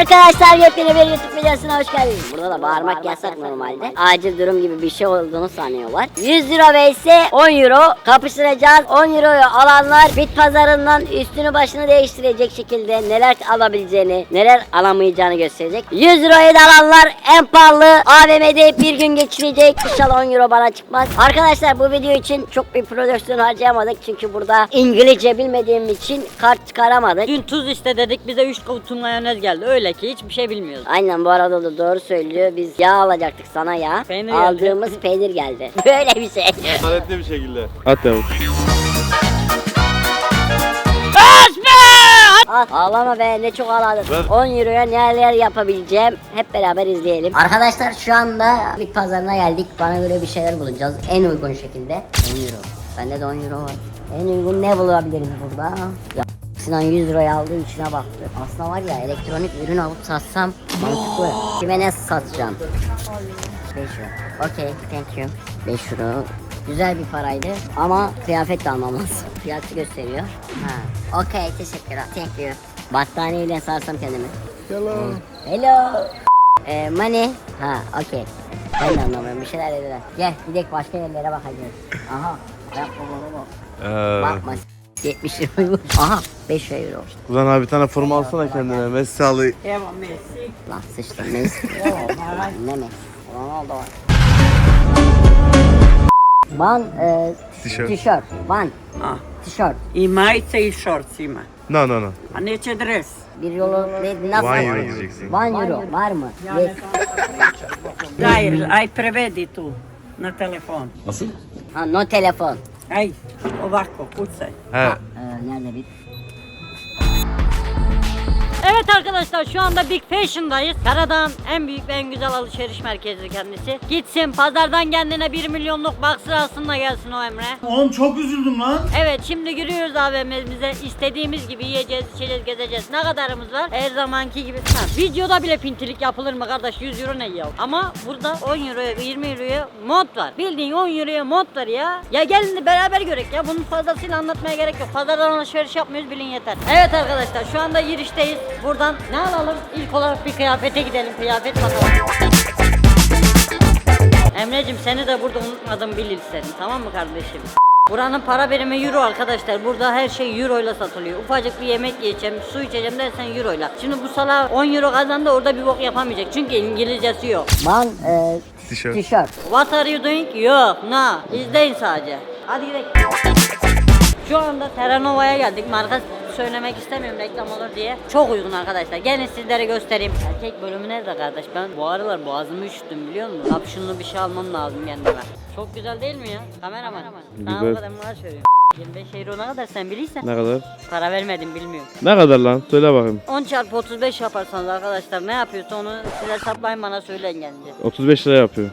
arkadaşlar yepyeni bir YouTube videosuna hoş geldiniz. Burada da bağırmak yasak normalde. Acil durum gibi bir şey olduğunu sanıyorlar. 100 euro vs 10 euro kapıştıracağız. 10 euroyu alanlar bit pazarından üstünü başını değiştirecek şekilde neler alabileceğini, neler alamayacağını gösterecek. 100 euroyu da alanlar en pahalı AVM'de bir gün geçirecek. İnşallah 10 euro bana çıkmaz. Arkadaşlar bu video için çok bir prodüksiyon harcayamadık. Çünkü burada İngilizce bilmediğim için kart çıkaramadık. Dün tuz iste dedik bize 3 kutu mayonez geldi. Öyle ki hiçbir şey bilmiyoruz. Aynen bu arada da doğru söylüyor. Biz yağ alacaktık sana yağ. Peynir Aldığımız peynir geldi. Böyle bir şey. Adaletli bir şekilde. At yavrum. Al, ağlama be ne çok ağladın. Ver. 10 euroya neler yapabileceğim hep beraber izleyelim. Arkadaşlar şu anda bit pazarına geldik. Bana göre bir şeyler bulacağız. En uygun şekilde. 10 euro. Bende de 10 euro var. En uygun ne bulabiliriz burada? Ya Sinan 100 liraya aldı içine baktı. Aslında var ya elektronik ürün alıp satsam mantıklı. Kime ne satacağım? 5 euro. Okey thank you. 5 euro. Güzel bir paraydı ama kıyafet de almam lazım. Fiyatı gösteriyor. Ha. Okey teşekkürler. Thank you. Battaniyeyle sarsam kendimi. Hello. Hello. Ee, money. Ha okey. Ben de anlamıyorum bir şeyler dediler. Gel gidelim başka yerlere bakacağız. Aha. Ayakkabılara bak. Ee, Bakma. 70 euro. Aha 5 euro. Ulan abi bir tane forma alsana kendine. Messi alı. Lan sıçtım neyse. ne mi? Ronaldo var. Van e, Tişört. tişört. Van Ah, tişört. i majice i shorts ima. No no no. A neće dres. Bir yolu ne, nasıl? One euro diyeceksin. Van euro var mı? Yes. Daj, aj prevedi tu na telefon. Ha no telefon. Aj, ovako, kucaj. Ha. A, ne, ne vidim. Evet arkadaşlar şu anda Big Fashion'dayız. Karadağ'ın en büyük ve en güzel alışveriş merkezi kendisi. Gitsin pazardan kendine 1 milyonluk boxer alsın da gelsin o Emre. Oğlum çok üzüldüm lan. Evet şimdi giriyoruz AVM'mize. İstediğimiz gibi yiyeceğiz, içeceğiz, gezeceğiz. Ne kadarımız var? Her zamanki gibi. Ha, videoda bile pintilik yapılır mı kardeş? 100 euro ne ya? Ama burada 10 euroya 20 euroya mod var. Bildiğin 10 euroya mod var ya. Ya gelin de beraber görek ya. Bunun fazlasıyla anlatmaya gerek yok. Pazardan alışveriş yapmıyoruz bilin yeter. Evet arkadaşlar şu anda girişteyiz. Buradan ne alalım? İlk olarak bir kıyafete gidelim. Kıyafet bakalım. Emre'cim seni de burada unutmadım bil seni tamam mı kardeşim? Buranın para birimi euro arkadaşlar. Burada her şey euro ile satılıyor. Ufacık bir yemek yiyeceğim, su içeceğim dersen euro ile. Şimdi bu sala 10 euro kazandı orada bir bok yapamayacak. Çünkü İngilizcesi yok. Van e, Tişört. tişört. What are you doing? Yok, no. İzleyin sadece. Hadi gidelim. Şu anda Terranova'ya geldik. Marka söylemek istemiyorum reklam olur diye. Çok uygun arkadaşlar. Gelin sizlere göstereyim. Erkek bölümü nerede kardeş? Ben bu aralar boğazımı üşüttüm biliyor musun? Kapşonlu bir şey almam lazım kendime. Çok güzel değil mi ya? Kameraman. Sana Güzel. o kadar maaş veriyorum. 25 euro ne kadar sen bilirsen. Ne kadar? Para vermedim bilmiyorum. Ne kadar lan? Söyle bakayım. 10 çarpı 35 yaparsanız arkadaşlar ne yapıyorsa onu siz hesaplayın bana söyleyin gelince. 35 lira yapıyor.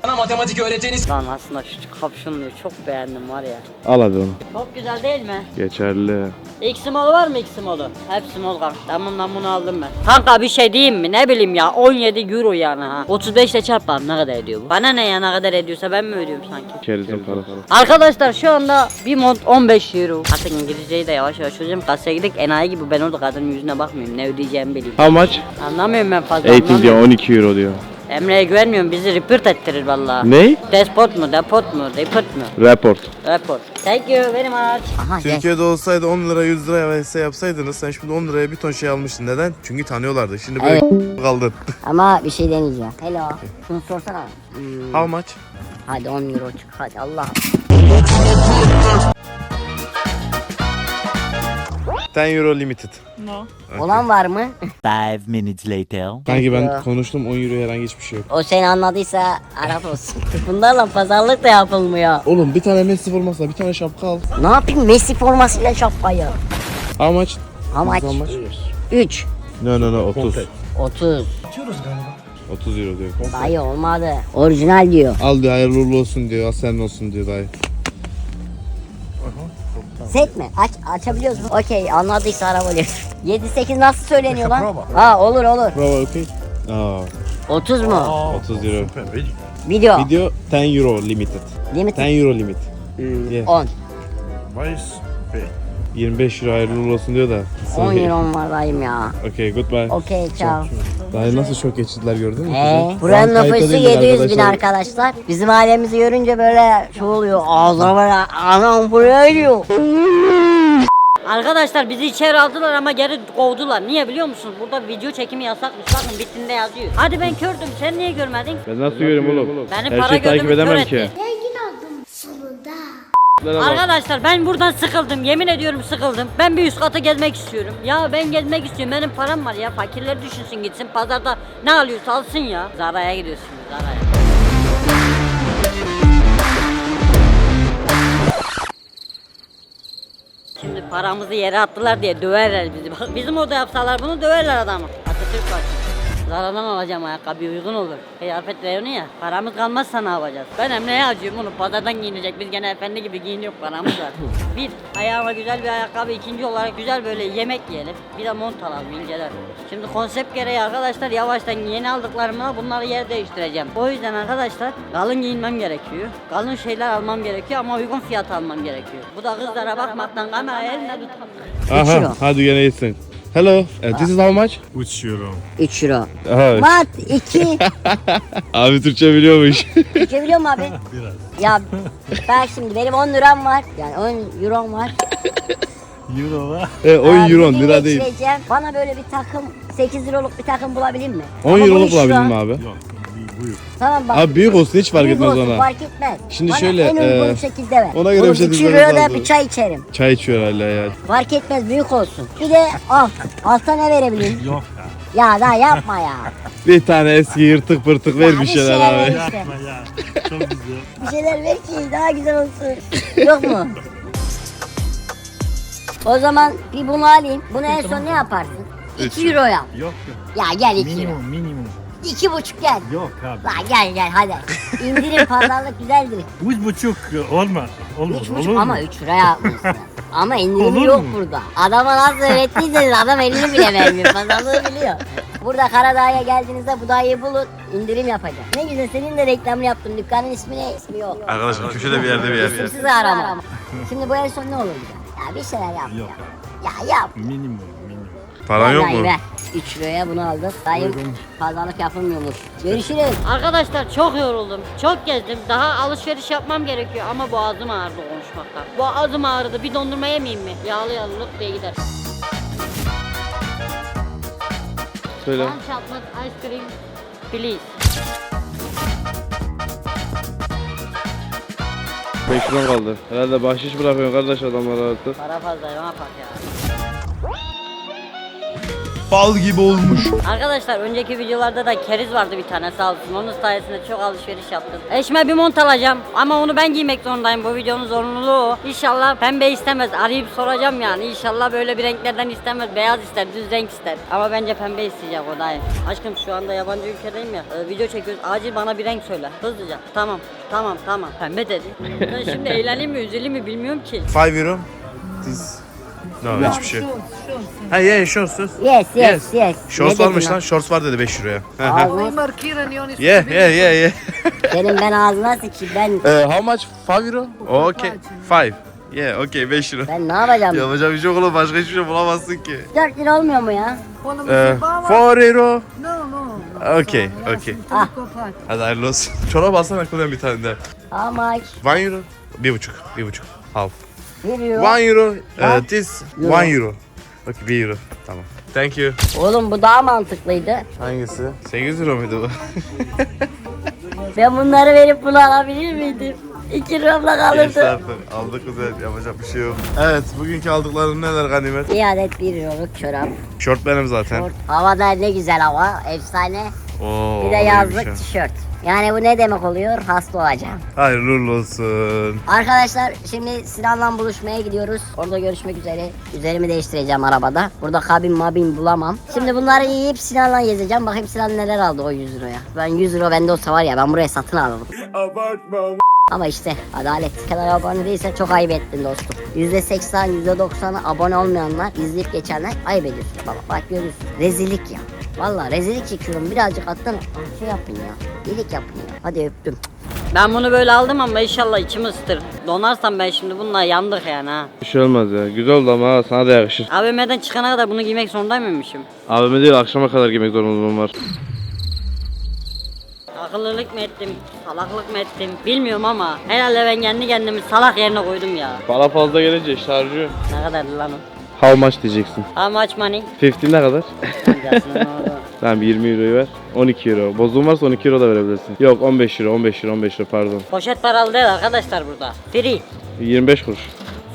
Lan aslında şu kapşonluyu çok beğendim var ya. Al hadi onu. Çok güzel değil mi? Geçerli. X small var mı X small'u? Hep small kanka. Ben bundan bunu aldım ben. Kanka bir şey diyeyim mi? Ne bileyim ya 17 euro yani ha. 35 ile çarpalım ne kadar ediyor bu? Bana ne ya ne kadar ediyorsa ben mi ödüyorum sanki? Kerizin para para. Arkadaşlar şu anda bir mont 15 euro. Artık İngilizceyi de yavaş yavaş çözeceğim. Kasaya gidip enayi gibi ben orada kadının yüzüne bakmıyorum. Ne ödeyeceğimi bileyim. How much? Anlamıyorum ben fazla 18 diyor anlamıyorum. 12 euro diyor. Emre'ye güvenmiyorum bizi report ettirir vallahi. Ne? Despot mu, depot mu, depot mu? Report. Report. Thank you very much. Aha gel. Türkiye'de olsaydı 10 lira 100 liraya vs yapsaydınız sen şimdi 10 liraya bir ton şey almıştın. Neden? Çünkü tanıyorlardı. Şimdi böyle kaldın. Ama bir şey deneyeceğim. Hello. Şunu sorsana. Hmm, How much? hadi 10 euro çık hadi Allah. Euro limited. Olan var mı? Five minutes later. Sanki ben konuştum 10 euro herhangi hiçbir şey yok. O seni anladıysa Arap olsun. Bunlarla pazarlık da yapılmıyor. Oğlum bir tane Messi forması bir tane şapka al. Ne yapayım Messi formasıyla şapkayı? How much? Amaç How much? 3. No no no 30. 30. 30 euro diyor. Dayı olmadı. Orijinal diyor. Al diyor hayırlı uğurlu olsun diyor. Asen olsun diyor dayı. Set mi? Aç, açabiliyoruz mu? Okey anladıysa araba oluyor. 7-8 nasıl söyleniyor lan? Ha olur olur. Bravo okay. Aa, 30 mu? 30 euro. Video. Video 10 euro limited. Limit 10 euro limit. Hmm, Yeah. 10. 25 euro hayırlı olsun diyor da. 10 euro var dayım ya. Okay goodbye. Okey ciao. Daha nasıl şok geçirdiler gördün mü? Ee, kızım? buranın Şu an kayıtta nüfusu değiller 700 bin arkadaşlar. Bizim ailemizi görünce böyle şu oluyor. Ağzına böyle anam buraya geliyor. Arkadaşlar bizi içeri aldılar ama geri kovdular. Niye biliyor musunuz? Burada video çekimi yasakmış. Bakın bitinde yazıyor. Hadi ben kördüm. Sen niye görmedin? Ben nasıl görüyorum oğlum? Beni Her para şeyi takip gözümü edemem ki. etti. Arkadaşlar ben buradan sıkıldım. Yemin ediyorum sıkıldım. Ben bir üst katı gezmek istiyorum. Ya ben gezmek istiyorum. Benim param var ya. Fakirler düşünsün gitsin pazarda ne alıyorsa alsın ya. Zara'ya gidiyorsunuz Zara'ya. Şimdi paramızı yere attılar diye döverler bizi. Bak bizim orada yapsalar bunu döverler adamı. Atatürk var. Zarardan alacağım ayakkabı uygun olur. Kıyafet veriyorsun ya. Paramız kalmazsa ne yapacağız? Ben Emre'ye acıyorum bunu. Pazardan giyinecek. Biz gene efendi gibi giyiniyoruz paramız var. bir ayağıma güzel bir ayakkabı. ikinci olarak güzel böyle yemek yiyelim. Bir de mont alalım inceler. Şimdi konsept gereği arkadaşlar yavaştan yeni aldıklarımla bunları yer değiştireceğim. O yüzden arkadaşlar kalın giyinmem gerekiyor. Kalın şeyler almam gerekiyor ama uygun fiyat almam gerekiyor. Bu da kızlara bakmaktan kamerayı eline tutamıyor. Aha hadi gene iyisin. Hello, uh, this is how much? 3 euro. 3 euro. Aha. Mat 2. Abi Türkçe biliyormuş. Türkçe biliyor musun abi? Biraz. Ya ben şimdi benim 10 liram var. Yani 10 eurom var. Euro var. e, 10 Abi euro lira değil. geçireceğim. Bana böyle bir takım 8 euroluk bir takım bulabilir mi? 10 Ama bu euroluk euro. mi abi? Yok. Buyur. Tamam bak. Abi büyük olsun hiç fark Büyük etmez olsun, ona. Fark etmez. Şimdi Bana şöyle, en uygun e, şekilde ver. ona göre Bunun bir şey 2 dizmemiz euroya da bir çay içerim. Çay içiyor hala ya. Fark etmez büyük olsun. Bir de al. Altta ne verebilirim? Yok ya. ya daha yapma ya. Bir tane eski yırtık pırtık ver bir şeyler abi. işte. Yapma ya. Çok güzel. Bir şeyler ver ki daha güzel olsun. Yok mu? O zaman bir bunu alayım. Bunu en son ne yaparsın? 2 euro yap. Yok yok. Ya gel 2 euro. Minimum minimum. İki buçuk gel. Yok abi. La gel gel hadi. İndirim pazarlık güzeldir. Üç buçuk olmaz. Olmaz. Üç Olur buçuk mu? ama üç lira yapmışsın. Ama indirim Olur yok mu? burada. Adama nasıl öğrettiyseniz adam elini bile vermiyor. Pazarlığı biliyor. Burada Karadağ'a geldiğinizde bu dayıyı bulun. indirim yapacak. Ne güzel senin de reklamını yaptım. Dükkanın ismi ne? İsmi yok. Arkadaşlar köşede bir yerde bir yer. İsimsiz arama. Şimdi bu en son ne olur? Ya bir şeyler yap. Yok. Ya yap. Minimum minimum. Paran yok Vallahi mu? Ver. 3 liraya bunu aldık. Dayım pazarlık yapılmıyormuş. Görüşürüz. Arkadaşlar çok yoruldum. Çok gezdim. Daha alışveriş yapmam gerekiyor ama boğazım ağrıdı konuşmaktan. Boğazım ağrıdı. Bir dondurma yemeyeyim mi? Yağlı yağlı lık diye gider. Söyle. One chocolate ice cream please. 5 lira kaldı. Herhalde bahşiş bırakıyorsun kardeş adamlara artık. Para fazla ne yapak ya. Bal gibi olmuş. Arkadaşlar önceki videolarda da keriz vardı bir tane sağ olsun. Onun sayesinde çok alışveriş yaptım. Eşime bir mont alacağım ama onu ben giymek zorundayım. Bu videonun zorunluluğu o. İnşallah pembe istemez. Arayıp soracağım yani. İnşallah böyle bir renklerden istemez. Beyaz ister, düz renk ister. Ama bence pembe isteyecek o dayı. Aşkım şu anda yabancı ülkedeyim ya. Ee, video çekiyoruz. Acil bana bir renk söyle. Hızlıca. Tamam. Tamam tamam. Pembe dedi. ben şimdi eğleneyim mi üzüleyim mi bilmiyorum ki. 5 euro. This. No, hiçbir şey. Ha yeah, shorts. shorts. Yes yes yes. Shorts Ne varmış dedin lan. Shorts var dedi 5 euroya. Ağzına, yeah, yeah, yeah, yeah. senin ben ağzına sıçayım ben. Uh, how much? 5 euro? Okay. 5. Yeah, okay 5 euro. Ben ne yapacağım? Yapacak bir şey yok oğlum. Başka hiçbir şey bulamazsın ki. 4 lira olmuyor mu ya? Uh, 4 euro. Okay, okay. Ah. Hadi hayırlı olsun. Çorap alsana kullan bir tane de. How much? 1 euro. Bir buçuk. Bir buçuk. Half. 1 1 euro. euro. Ha? Uh, this 1 Euro. euro. Okay 1 euro. Tamam. Thank you. Oğlum bu daha mantıklıydı. Hangisi? 8 euro muydu bu? Ben bunları verip bunu alabilir miydim? 2 liramla Geçti kalırdı. artık. Aldık güzel. Yapacak bir şey yok. Evet. Bugünkü aldıkların neler ganimet? Bir adet 1 euroluk çorap. Şort benim zaten. Şort. Havada ne güzel hava. Efsane. Oo, Bir de yazlık tişört. Yani bu ne demek oluyor? Hasta olacağım. Hayırlı uğurlu olsun. Arkadaşlar şimdi Sinan'la buluşmaya gidiyoruz. Orada görüşmek üzere. Üzerimi değiştireceğim arabada. Burada kabin mabin bulamam. Şimdi bunları yiyip Sinan'la gezeceğim. Bakayım Sinan neler aldı o 100 liraya. Ben 100 euro bende olsa var ya ben buraya satın alırım. Ama işte adalet. kadar abone değilse çok ayıp ettin dostum. %80, %90'ı abone olmayanlar, izleyip geçenler ayıp ediyorsun baba. Bak görüyorsun. Rezillik ya. Valla rezillik çekiyorum. Birazcık alttan şey yapın ya. İyilik yapın ya. Hadi öptüm. Ben bunu böyle aldım ama inşallah içim ısıtır. Donarsam ben şimdi bununla yandık yani ha. Bir şey olmaz ya. Güzel oldu ama ha, sana da yakışır. AVM'den çıkana kadar bunu giymek zorunda mıymışım? Abime değil akşama kadar giymek zorunluluğum var. Akıllılık mı ettim, salaklık mı ettim bilmiyorum ama herhalde ben kendi kendimi salak yerine koydum ya. Para fazla gelince harcıyor. Ne kadardı lan o? How much diyeceksin. How much money? 50 ne kadar? Tamam 20 euroyu ver. 12 euro. Bozduğun varsa 12 euro da verebilirsin. Yok 15 euro, 15 euro, 15 euro pardon. Poşet paralı değil arkadaşlar burada. Free. 25 kuruş.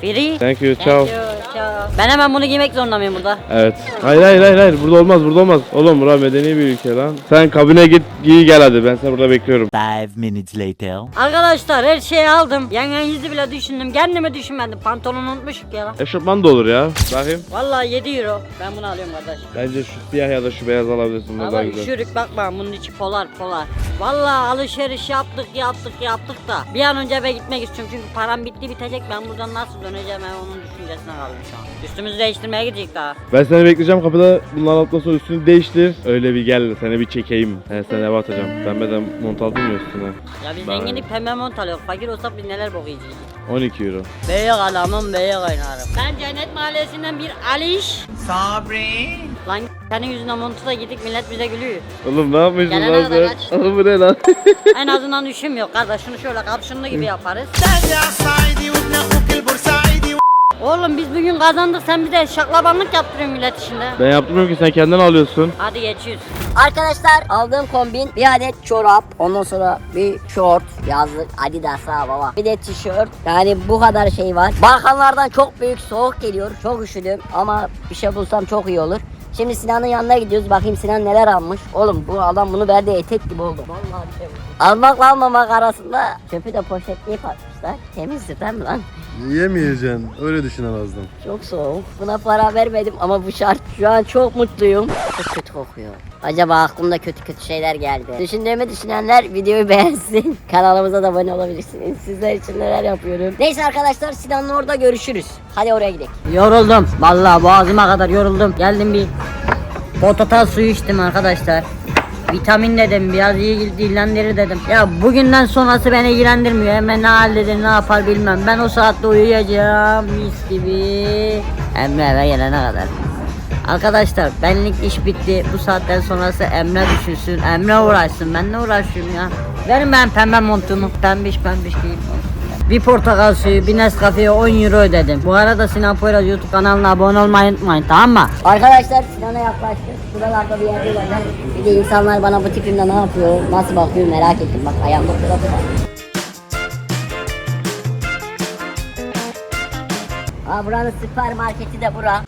Free. Thank you, Thank ciao. you, ciao. Ben hemen bunu giymek zorunda mıyım burada? Evet. Hayır hayır hayır hayır burada olmaz burada olmaz. Oğlum bura medeni bir ülke lan. Sen kabine git giy gel hadi ben seni burada bekliyorum. Five minutes later. Arkadaşlar her şeyi aldım. Yengen yüzü bile düşündüm. Kendimi düşünmedim. Pantolonu unutmuşuk ya. Eşofman da olur ya. Bakayım. Vallahi 7 euro. Ben bunu alıyorum kardeş. Bence şu siyah ya da şu beyaz alabilirsin. Bu daha Ama güzel. üşürük bakma bunun içi polar polar. Vallahi alışveriş yaptık yaptık yaptık da bir an önce eve gitmek istiyorum çünkü param bitti bitecek ben buradan nasıl döneceğim ben onun düşüncesine kaldım şu an. Üstümüzü değiştirmeye gidecek daha. Ben seni bekleyeceğim kapıda. Bunların altından sonra üstünü değiştir. Öyle bir gel seni bir çekeyim. Ben seni eve atacağım. Pembeden mont aldın mı üstüne? Ya biz Ben- zenginlik pembe mont alıyoruz. Fakir olsak biz neler bok yiyeceğiz. 12 euro. Büyük adamım büyük oynarım. Ben Cennet Mahallesi'nden bir Aliş. Sabri. Lan senin yüzünden montu da gittik millet bize gülüyor. Oğlum ne yapmışsın Gelene lan kadar sen? Oğlum bu ne lan? en azından üşüm yok kardeş şunu şöyle kapşınlı gibi yaparız. Oğlum biz bugün kazandık sen bize şaklabanlık yaptırıyorsun millet işinde. ben yaptırmıyorum ki sen kendin alıyorsun. Hadi geçiyoruz. Arkadaşlar aldığım kombin bir adet çorap, ondan sonra bir şort, yazlık Adidas ha baba. Bir de tişört. Yani bu kadar şey var. Balkanlardan çok büyük soğuk geliyor. Çok üşüdüm ama bir şey bulsam çok iyi olur. Şimdi Sinan'ın yanına gidiyoruz. Bakayım Sinan neler almış. Oğlum bu adam bunu verdi etek gibi oldu. Vallahi bir şey. Almakla almamak arasında çöpü de poşetleyip atmışlar. Temizdir değil mi lan? Yiyemeyeceksin. Öyle düşünemezdim. Çok soğuk. Buna para vermedim ama bu şart. Şu an çok mutluyum. Çok kötü kokuyor. Acaba aklımda kötü kötü şeyler geldi. Düşündüğümü düşünenler videoyu beğensin. Kanalımıza da abone olabilirsiniz. Sizler için neler yapıyorum. Neyse arkadaşlar Sinan'la orada görüşürüz. Hadi oraya gidelim. Yoruldum. Vallahi boğazıma kadar yoruldum. Geldim bir portakal suyu içtim arkadaşlar. Vitamin dedim, biraz iyi dillendirir dedim. Ya bugünden sonrası beni ilgilendirmiyor. Emre ne halleder, ne yapar bilmem. Ben o saatte uyuyacağım mis gibi. Emre eve gelene kadar. Arkadaşlar benlik iş bitti. Bu saatten sonrası Emre düşünsün. Emre uğraşsın. Ben ne uğraşıyorum ya? Verin ben pembe montumu. Pembiş pembiş giyip bir portakal suyu, bir Nescafe'ye 10 euro ödedim. Bu arada Sinan Poyraz YouTube kanalına abone olmayı unutmayın tamam mı? Arkadaşlar Sinan'a yaklaştık. Buralarda bir yerde var. Bir de insanlar bana bu tipimde ne yapıyor, nasıl bakıyor merak ettim. Bak ayağımda kırası var. Aa buranın süpermarketi de bura.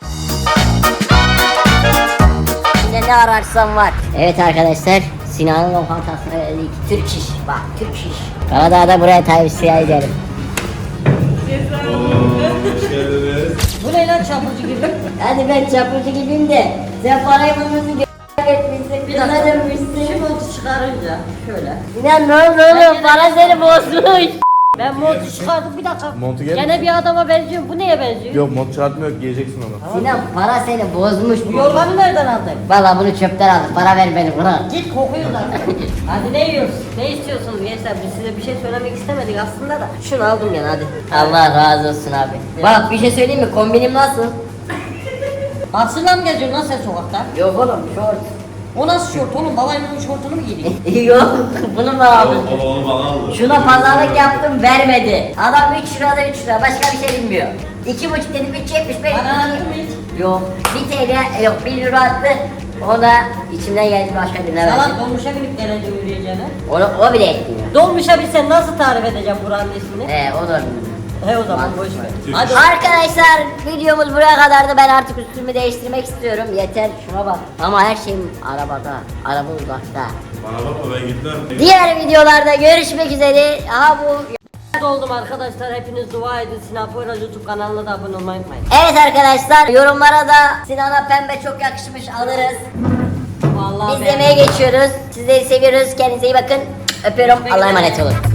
İçinde ne ararsan var. Evet arkadaşlar Sinan'ın lokantasına geldik. Türk iş. Bak Türk iş. Karadağ'da buraya tavsiye ederim. Bu ne lan çapulcu gibi? Hadi ben çapulcu gibiyim de sen parayı bulmuşsun etmişsin. Bir daha dönmüşsün. Montu çıkarınca şöyle. Sinan ne oldu oğlum? Para seni bozmuş. Ben montu çıkardım bir dakika. Montu gel. Gene bir adama benziyor. Bu neye benziyor? Yok mont çıkartma yok giyeceksin onu. Sinan para seni bozmuş. Bu yorganı nereden aldın? Valla bunu çöpten aldım. Para ver beni bırak. Git kokuyor zaten. hadi ne yiyorsun? Ne istiyorsunuz gençler? Biz size bir şey söylemek istemedik aslında da. Şunu aldım yani hadi. Allah razı olsun abi. Bak bir şey söyleyeyim mi? Kombinim nasıl? Batsınla mı geziyorsun lan sen sokakta? Yok oğlum şort. O nasıl şort oğlum? Babayla şortunu mu giydin? Yok bunu da aldım. Şuna pazarlık yaptım vermedi. Adam 3 lirada 3 lira başka bir şey bilmiyor. 2,5 dedim 3,75. Bana attı mı hiç? Yok 1 TL yok 1 lira attı. O da içimden geldi başka birine verdi. Salak dolmuşa binip gelince yürüyeceğine. Onu, o bile etmiyor. Dolmuşa bir sen nasıl tarif edeceğim buranın ismini? He o da bilmiyor. He o zaman boş ver. Hadi. Arkadaşlar videomuz buraya kadardı. Ben artık üstümü değiştirmek istiyorum. Yeter şuna bak. Ama her şeyim arabada. Araba uzakta. Bana bakma ben gitmem. Diğer videolarda görüşmek üzere. Aha bu oldum arkadaşlar. Hepiniz dua edin. Sinan Poyraz YouTube kanalına da abone olmayı unutmayın. Evet arkadaşlar yorumlara da Sinan'a pembe çok yakışmış alırız. Vallahi Biz yemeğe geçiyoruz. Sizleri seviyoruz. Kendinize iyi bakın. Öpüyorum. Allah'a emanet olun.